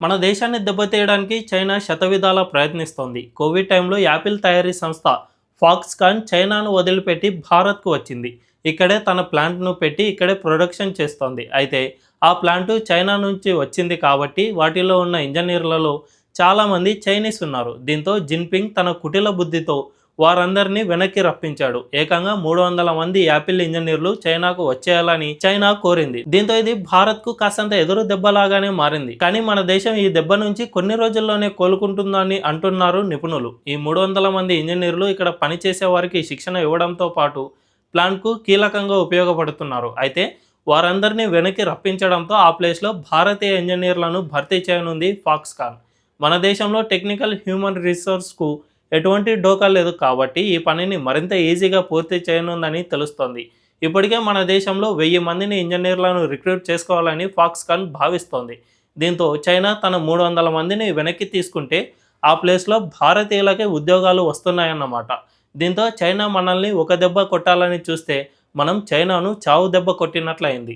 మన దేశాన్ని దెబ్బతీయడానికి చైనా శతవిధాలా ప్రయత్నిస్తోంది. కోవిడ్ టైంలో యాపిల్ తయారీ సంస్థ ఫాక్స్కాన్ చైనాను వదిలిపెట్టి భారత్కు వచ్చింది. ఇక్కడే తన ప్లాంట్ను పెట్టి ఇక్కడే ప్రొడక్షన్ చేస్తోంది. అయితే ఆ ప్లాంటు చైనా నుంచి వచ్చింది కాబట్టి వాటిలో ఉన్న ఇంజనీర్లలో చాలామంది చైనీస్ ఉన్నారు. దీంతో జిన్పింగ్ తన కుటిల బుద్ధితో వారందరినీ వెనక్కి రప్పించాడు. ఏకంగా మూడు వందల మంది యాపిల్ ఇంజనీర్లు చైనాకు వచ్చేయాలని చైనా కోరింది. దీంతో ఇది భారత్కు కాసంత ఎదురు దెబ్బలాగానే మారింది. కానీ మన దేశం ఈ దెబ్బ నుంచి కొన్ని రోజుల్లోనే కోలుకుంటుందని అంటున్నారు నిపుణులు. ఈ మూడు వందల మంది ఇంజనీర్లు ఇక్కడ పనిచేసే వారికి శిక్షణ ఇవ్వడంతో పాటు ప్లాంట్కు కీలకంగా ఉపయోగపడుతున్నారు. అయితే వారందరినీ వెనక్కి రప్పించడంతో ఆ ప్లేస్లో భారతీయ ఇంజనీర్లను భర్తీ చేయనుంది ఫాక్స్కాన్. మన దేశంలో టెక్నికల్ హ్యూమన్ రిసోర్స్కు ఎటువంటి డోకా లేదు కాబట్టి ఈ పనిని మరింత ఈజీగా పూర్తి చేయనుందని తెలుస్తోంది. ఇప్పటికే మన దేశంలో వెయ్యి మందిని ఇంజనీర్లను రిక్రూట్ చేసుకోవాలని ఫాక్స్కాన్ భావిస్తోంది. దీంతో చైనా తన మూడు వందల మందిని వెనక్కి తీసుకుంటే ఆ ప్లేస్లో భారతీయులకే ఉద్యోగాలు వస్తున్నాయన్నమాట. దీంతో చైనా మనల్ని ఒక దెబ్బ కొట్టాలని చూస్తే మనం చైనాను చావు దెబ్బ కొట్టినట్లయింది.